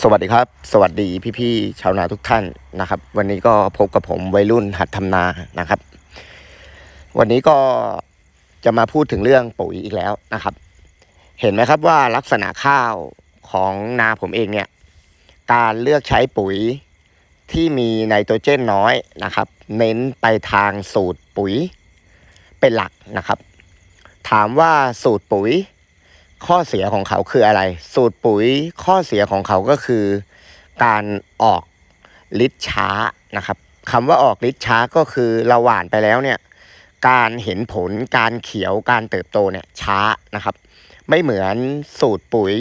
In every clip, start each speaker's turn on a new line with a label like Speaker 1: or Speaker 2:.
Speaker 1: สวัสดีครับ สวัสดีพี่ๆชาวนาทุกท่านนะครับ วันนี้ก็พบกับผมวัยรุ่นหัดทำนานะครับ วันนี้ก็จะมาพูดถึงเรื่องปุ๋ยอีกแล้วนะครับ เห็นไหมครับว่าลักษณะข้าวของนาผมเองเนี่ย การเลือกใช้ปุ๋ยที่มีไนโตรเจนน้อยนะครับ เน้นไปทางสูตรปุ๋ยเป็นหลักนะครับ ถามว่าสูตรปุ๋ย ข้อเสียของเขาคืออะไร สูตรปุ๋ยข้อเสียของเขาก็คือ การออกฤทธิ์ช้านะครับคำว่าออกฤทธิ์ช้าก็คือเราหว่านไปแล้วเนี่ยการเห็นผลการเขียวการเติบโตเนี่ยช้านะครับ ไม่เหมือนสูตรปุ๋ย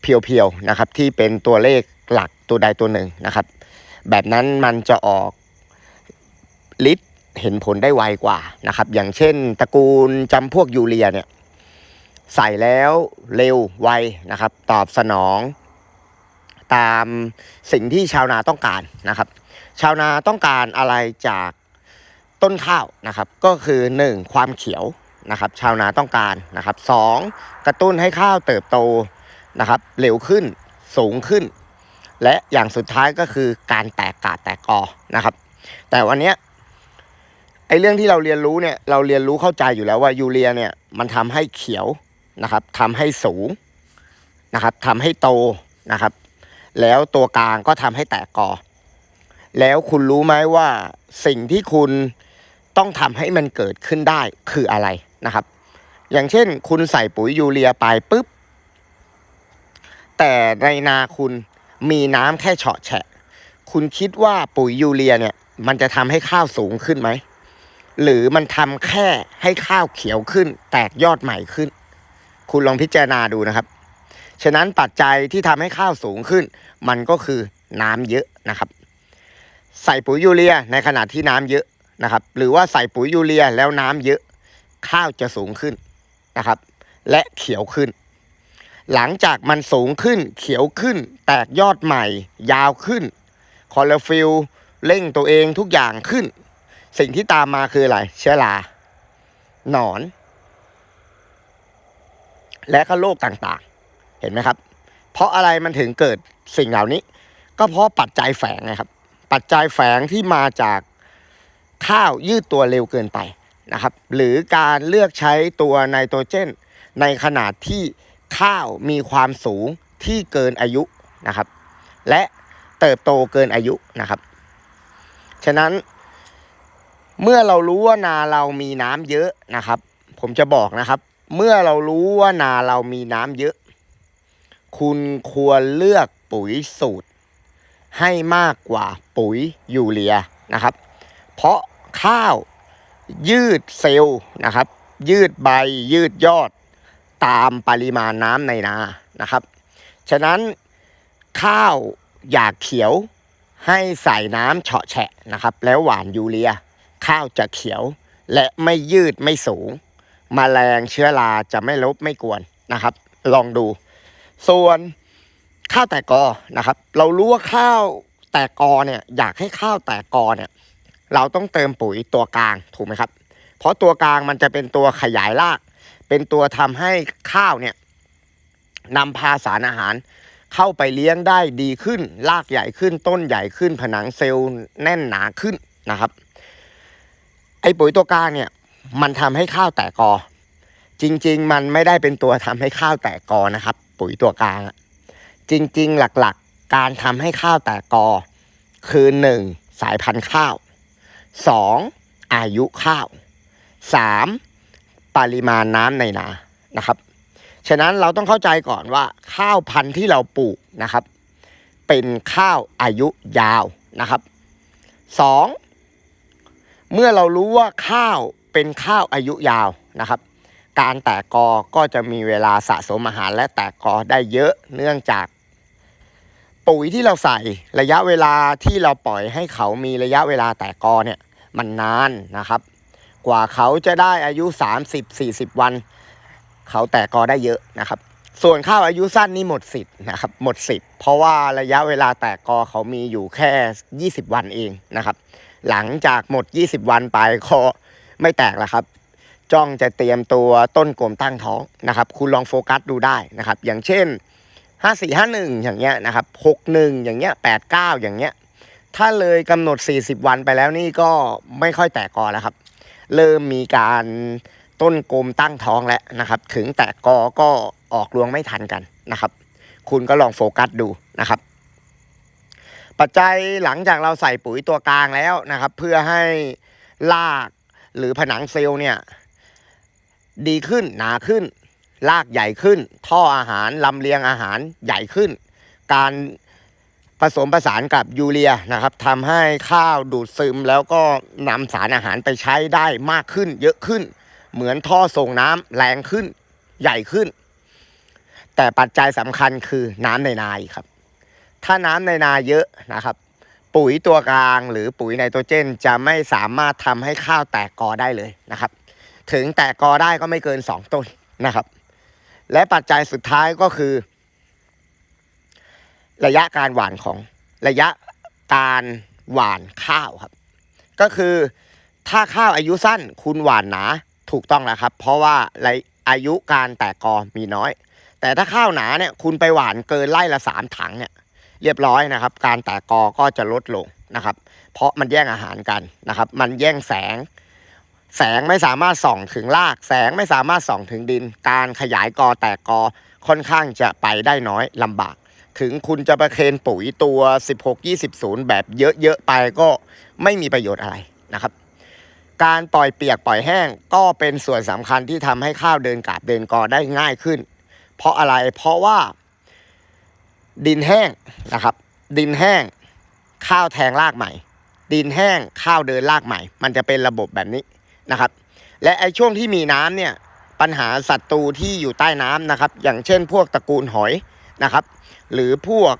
Speaker 1: เพียวๆนะครับ ที่เป็นตัวเลขหลักตัวใดตัวหนึ่งนะครับ แบบนั้นมันจะออกฤทธิ์เห็นผลได้ไวกว่านะครับ อย่างเช่นตระกูลจำพวกยูเรียเนี่ย ใส่แล้วเร็วไวนะครับ ตอบสนอง ตามสิ่งที่ชาวนาต้องการนะครับ ชาวนาต้องการอะไรจากต้นข้าวนะครับ ก็คือ 1. ความเขียวนะครับ ชาวนาต้องการนะครับ 2. กระตุ้นให้ข้าวเติบโตนะครับเร็วขึ้นสูงขึ้น และอย่างสุดท้ายก็คือการแตกกาดแตกกอนะครับ แต่วันนี้ไอ้เรื่องที่เราเรียนรู้เนี่ยเราเรียนรู้เข้าใจอยู่แล้วว่ายูเรียเนี่ยมันทำให้เขียว นะครับทำให้สูงนะครับทำให้โตนะครับ แล้วตัวกลางก็ทำให้แตกกอ แล้วคุณรู้ไหมว่าสิ่งที่คุณต้องทำให้มันเกิดขึ้นได้คืออะไรนะครับ อย่างเช่น คุณใส่ปุ๋ยยูเรียไปปุ๊บ แต่ในนาคุณมีน้ำแค่เฉาะแฉะ คุณคิดว่าปุ๋ยยูเรียเนี่ย มันจะทำให้ข้าวสูงขึ้นไหมหรือมันทำแค่ให้ข้าวเขียวขึ้น แตกยอดใหม่ขึ้น คุณลองพิจารณาดูนะครับ ฉะนั้นปัจจัยที่ทำให้ข้าวสูงขึ้น มันก็คือน้ำเยอะนะครับ ใส่ปุ๋ยยูเรียในขณะที่น้ำเยอะนะครับ หรือว่าใส่ปุ๋ยยูเรียแล้วน้ำเยอะ ข้าวจะสูงขึ้นนะครับ และเขียวขึ้น หลังจากมันสูงขึ้น เขียวขึ้น แตกยอดใหม่ ยาวขึ้นคอลลฟิลเร่งตัวเองทุกอย่างขึ้น สิ่งที่ตามมาคืออะไร เชื้อรา หนอน และก็โรคต่างๆ เห็นไหมครับ เพราะอะไรมันถึงเกิดสิ่งเหล่านี้ ก็เพราะปัจจัยแฝงไงครับ ปัจจัยแฝงที่มาจากข้าวยืดตัวเร็วเกินไปนะครับ หรือการเลือกใช้ตัวไนโตรเจน ในขนาดที่ข้าวมีความสูงที่เกินอายุนะครับ และเติบโตเกินอายุนะครับ ฉะนั้นเมื่อเรารู้ว่านาเรามีน้ำเยอะนะครับ ผมจะบอกนะครับ เมื่อเรารู้ว่านาเรามีน้ำเยอะ คุณควรเลือกปุ๋ยสูตร ให้มากกว่าปุ๋ยยูเรียนะครับ เพราะข้าวยืดเซลล์นะครับ ยืดใบยืดยอดตามปริมาณน้ำในนานะครับ ฉะนั้นข้าวอยากเขียวให้ใส่น้ำเฉาะแฉะนะครับ แล้วหวานยูเรีย ข้าวจะเขียวและไม่ยืดไม่สูง มแมลงเชื้อราจะไม่ลบไม่กวนนะครับ ลองดู ส่วนข้าวแตกกอนะครับ เรารู้ว่าข้าวแตกกอเนี่ยอยากให้ข้าวแตกกอเนี่ยเราต้องเติมปุ๋ยตัวกลางถูกไหมครับ เพราะตัวกลางมันจะเป็นตัวขยายราก เป็นตัวทำให้ข้าวเนี่ยนำพาสารอาหาร เข้าไปเลี้ยงได้ดีขึ้น รากใหญ่ขึ้นต้นใหญ่ขึ้น ผนังเซลล์แน่นหนาขึ้นนะครับ ไอ้ปุ๋ยตัวกลางเนี่ย มันทำให้ข้าวแตกกอ จริง ๆ มันไม่ได้เป็นตัวทำให้ข้าวแตกกอนะครับ ปุ๋ยตัวกลางจริง ๆ หลักๆ การทำให้ข้าวแตกกอ คือหนึ่งสายพันธุ์ข้าวสองอายุข้าวสามปริมาณน้ำในนานะครับ ฉะนั้นเราต้องเข้าใจก่อนว่าข้าวพันธุ์ที่เราปลูกนะครับ เป็นข้าวอายุยาวนะครับสองเมื่อเรารู้ว่าข้าว เป็นข้าวอายุยาวนะครับ การแตกกอก็จะมีเวลาสะสมอาหารและแตกกอได้เยอะเนื่องจาก ปุ๋ยที่เราใส่ระยะเวลาที่เราปล่อยให้เขามีระยะเวลาแตกกอเนี่ยมันนานนะครับ กว่าเขาจะได้อายุ 30-40 วัน เขาแตกกอได้เยอะนะครับ ส่วนข้าวอายุสั้นนี่หมดสิทธิ์นะครับหมดสิทธิ์เพราะว่าระยะเวลาแตกกอเขามีอยู่แค่ 20 วันเองนะครับ หลังจากหมด 20 วันไปก็ ไม่แตกแล้วครับ จ้องจะเตรียมตัวต้นกลมตั้งท้องนะครับ คุณลองโฟกัสดูได้นะครับ อย่างเช่นห้าสี่ห้าหนึ่งอย่างเงี้ยนะครับหกหนึ่งอย่างเงี้ยแปดเก้าอย่างเงี้ย ถ้าเลยกำหนด 40 วันไปแล้วนี่ก็ไม่ค่อยแตกกอแล้วครับ เริ่มมีการต้นกลมตั้งท้องแล้วนะครับ ถึงแตกกอก็ออกรวงไม่ทันกันนะครับ คุณก็ลองโฟกัสดูนะครับ ปัจจัยหลังจากเราใส่ปุ๋ยตัวกลางแล้วนะครับ เพื่อให้ราก หรือผนังเซลล์เนี่ย ดีขึ้นหนาขึ้นรากใหญ่ขึ้น ท่ออาหารลำเลียงอาหารใหญ่ขึ้น การผสมผสานกับยูเรียนะครับทำให้ข้าวดูดซึมแล้วก็นำสารอาหารไปใช้ได้มากขึ้น เยอะขึ้น เหมือนท่อส่งน้ำแรงขึ้น ใหญ่ขึ้น แต่ปัจจัยสำคัญคือน้ำในนาครับ ถ้าน้ำในนาเยอะนะครับ ปุ๋ยตัวกลางหรือปุ๋ยไนโตรเจน จะไม่สามารถทำให้ข้าวแตกกอได้เลยนะครับ ถึงแตกกอได้ก็ไม่เกินสองต้นนะครับ และปัจจัยสุดท้ายก็คือ ระยะการหว่านของระยะการหว่านข้าวครับ ก็คือถ้าข้าวอายุสั้นคุณหว่านหนาถูกต้องแล้วครับ เพราะว่าอายุการแตกกอมีน้อย แต่ถ้าข้าวหนาเนี่ยคุณไปหว่านเกินไล่ละสามถังเนี่ย เรียบร้อยนะครับ การแตกกอก็จะลดลงนะครับ เพราะมันแย่งอาหารกันนะครับ มันแย่งแสง แสงไม่สามารถส่องถึงราก แสงไม่สามารถส่องถึงดิน การขยายกอแตกกอค่อนข้างจะไปได้น้อยลำบาก ถึงคุณจะประเคนปุ๋ยตัว 16 20 0 แบบเยอะๆไปก็ไม่มีประโยชน์อะไรนะครับการปล่อยเปียกปล่อยแห้งก็เป็นส่วนสำคัญที่ทำให้ข้าวเดินกาบเดินกอได้ง่ายขึ้น เพราะอะไรเพราะว่า ดินแห้งนะครับ ดินแห้ง ข้าวแทงรากใหม่ ดินแห้งข้าวเดินรากใหม่ มันจะเป็นระบบแบบนี้นะครับ และไอ้ช่วงที่มีน้ำเนี่ยปัญหาศัตรูที่อยู่ใต้น้ำนะครับ อย่างเช่น พวกตระกูลหอยนะครับ หรือพวก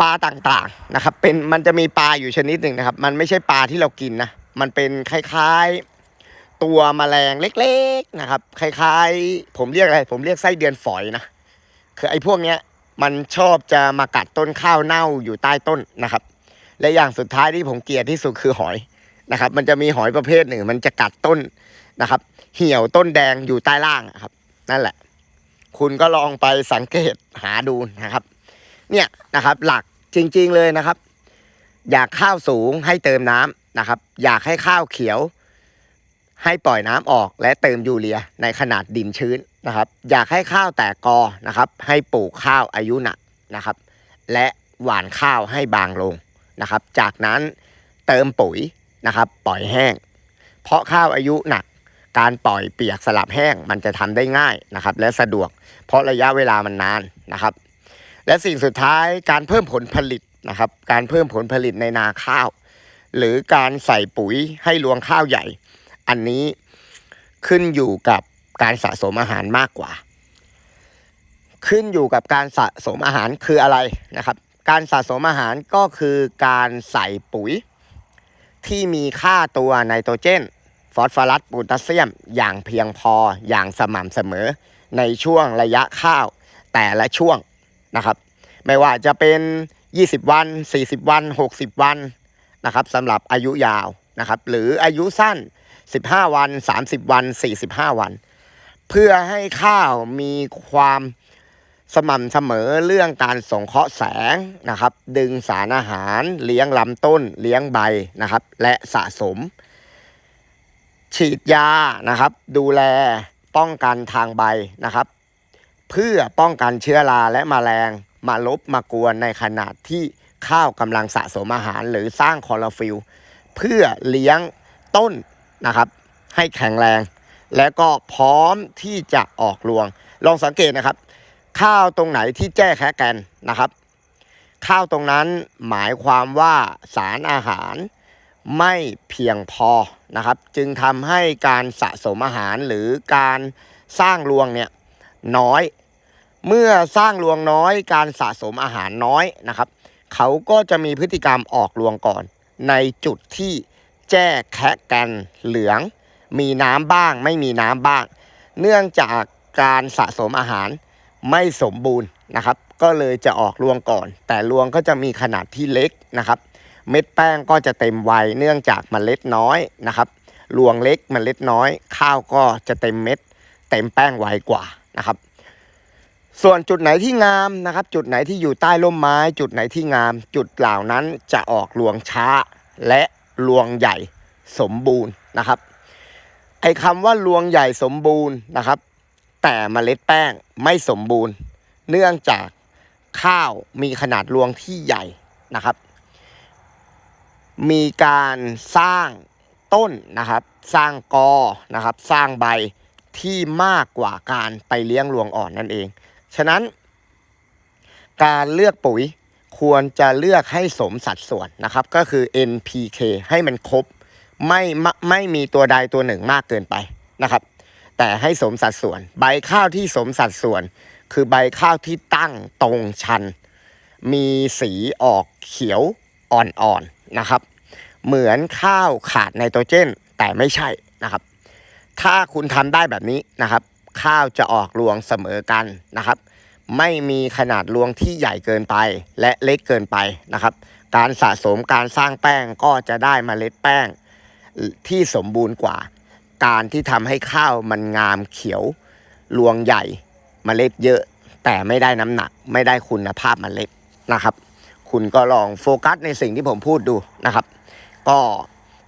Speaker 1: ปลาต่างๆนะครับ เป็นมันจะมีปลาอยู่ชนิดหนึ่งนะครับ มันไม่ใช่ปลาที่เรากินนะมันเป็นคล้ายๆตัวแมลงเล็กๆนะครับ คล้ายๆ ผมเรียกอะไร ผมเรียกไส้เดือนฝอยนะคือไอ้พวกเนี้ย มันชอบจะมากัดต้นข้าวเน่าอยู่ใต้ต้นนะครับ และอย่างสุดท้ายที่ผมเกลียดที่สุดคือหอยนะครับ มันจะมีหอยประเภทหนึ่ง มันจะกัดต้นนะครับ เหี่ยวต้นแดงอยู่ใต้ล่างครับ นั่นแหละ คุณก็ลองไปสังเกตหาดูนะครับ เนี่ยนะครับหลักจริง ๆเลยนะครับ อยากข้าวสูงให้เติมน้ำนะครับ อยากให้ข้าวเขียว ให้ปล่อยน้ำออกและเติมยูเรียในขนาดดินชื้นนะครับ อยากให้ข้าวแตกกอนะครับ ให้ปลูกข้าวอายุหนักนะครับ และหว่านข้าวให้บางลงนะครับ จากนั้นเติมปุ๋ยนะครับ ปล่อยแห้ง เพราะข้าวอายุหนักการปล่อยเปียกสลับแห้งมันจะทำได้ง่ายนะครับ และสะดวก เพราะระยะเวลามันนานนะครับ และสิ่งสุดท้ายการเพิ่มผลผลิตนะครับ การเพิ่มผลผลิตในนาข้าว หรือการใส่ปุ๋ยให้รวงข้าวใหญ่ อันนี้ขึ้นอยู่กับการสะสมอาหารมากกว่า ขึ้นอยู่กับการสะสมอาหารคืออะไรนะครับ การสะสมอาหารก็คือการใส่ปุ๋ย ที่มีค่าตัวไนโตรเจน ฟอสฟอรัสโพแทสเซียม อย่างเพียงพออย่างสม่ำเสมอ ในช่วงระยะข้าวแต่ละช่วงนะครับ ไม่ว่าจะเป็น 20 วัน 40 วัน 60 วันนะครับสำหรับอายุยาวนะครับ หรืออายุสั้น 15 วัน 30 วัน 45 วัน เพื่อให้ข้าวมีความสม่ำเสมอเรื่องการส่งเคราะห์แสงนะครับ ดึงสารอาหารเลี้ยงลำต้นเลี้ยงใบนะครับ และสะสม ฉีดยานะครับ ดูแลป้องกันทางใบนะครับ เพื่อป้องกันเชื้อราและมแมลงมาลบมากวนในขนาดที่ข้าวกำลังสะสมอาหารหรือสร้างคลอโรฟิลเพื่อเลี้ยงต้น นะครับ ให้แข็งแรง และก็พร้อมที่จะออกรวง ลองสังเกตนะครับ ข้าวตรงไหนที่แจ้แคะแกนนะครับ ข้าวตรงนั้นหมายความว่าสารอาหารไม่เพียงพอนะครับ จึงทำให้การสะสมอาหารหรือการสร้างรวงเนี่ยน้อย เมื่อสร้างรวงน้อย การสะสมอาหารน้อยนะครับ เขาก็จะมีพฤติกรรมออกรวงก่อน ในจุดที่ แจ้แคะแกนเหลือง มีน้ำบ้างไม่มีน้ำบ้าง เนื่องจากการสะสมอาหารไม่สมบูรณ์นะครับ ก็เลยจะออกรวงก่อน แต่รวงก็จะมีขนาดที่เล็กนะครับ เม็ดแป้งก็จะเต็มไวเนื่องจากมเมล็ดน้อยนะครับรวงเล็กมเมล็ดน้อย ข้าวก็จะเต็มเม็ด เต็มแป้งไวกว่านะครับ ส่วนจุดไหนที่งามนะครับ จุดไหนที่อยู่ใต้ร่มไม้ จุดไหนที่งาม จุดเหล่านั้นจะออกรวงช้าและ รวงใหญ่สมบูรณ์นะครับ ไอ้คำว่ารวงใหญ่สมบูรณ์นะครับ แต่เมล็ดแป้งไม่สมบูรณ์ เนื่องจากข้าวมีขนาดรวงที่ใหญ่นะครับ มีการสร้างต้นนะครับ สร้างกอนะครับ สร้างใบที่มากกว่าการไปเลี้ยงรวงอ่อนนั่นเอง ฉะนั้น การเลือกปุ๋ย ควรจะเลือกให้สมสัดส่วนนะครับ ก็คือ NPK ให้มันครบไม่ไม่ไม่มีตัวใดตัวหนึ่งมากเกินไปนะครับ แต่ให้สมสัดส่วน ใบข้าวที่สมสัดส่วน คือใบข้าวที่ตั้งตรงชัน มีสีออกเขียวอ่อนๆนะครับ เหมือนข้าวขาดไนโตรเจน แต่ไม่ใช่นะครับ ถ้าคุณทำได้แบบนี้นะครับ ข้าวจะออกรวงเสมอกันนะครับ ไม่มีขนาดรวงที่ใหญ่เกินไปและเล็กเกินไปนะครับ การสะสมการสร้างแป้งก็จะได้เมล็ดแป้งที่สมบูรณ์กว่า การที่ทำให้ข้าวมันงามเขียวรวงใหญ่เมล็ดเยอะ แต่ไม่ได้น้ำหนัก ไม่ได้คุณภาพเมล็ดนะครับ คุณก็ลองโฟกัสในสิ่งที่ผมพูดดูนะครับ ก็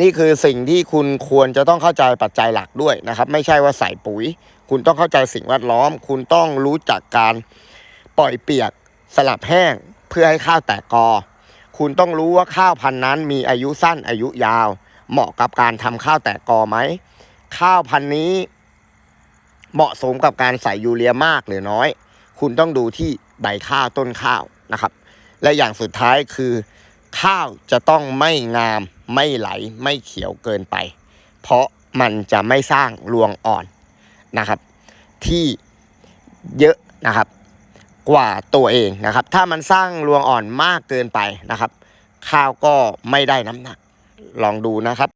Speaker 1: นี่คือสิ่งที่คุณควรจะต้องเข้าใจปัจจัยหลักด้วยนะครับ ไม่ใช่ว่าใส่ปุ๋ย คุณต้องเข้าใจสิ่งแวดล้อม คุณต้องรู้จักการปล่อยเปียกสลับแห้ง เพื่อให้ข้าวแตกกอ คุณต้องรู้ว่าข้าวพันธุ์นั้นมีอายุสั้นอายุยาว เหมาะกับการทำข้าวแตกกอไหมข้าวพันธุ์นี้เหมาะสมกับการใส่ยูเรียมากหรือน้อย คุณต้องดูที่ใบข้าวต้นข้าวนะครับ และอย่างสุดท้ายคือ ข้าวจะต้องไม่งาม ไม่ไหลไม่เขียวเกินไป เพราะมันจะไม่สร้างรวงอ่อนนะครับ ที่เยอะนะครับกว่าตัวเองนะครับ ถ้ามันสร้างรวงอ่อนมากเกินไปนะครับ ข้าวก็ไม่ได้น้ำหนักลองดูนะครับ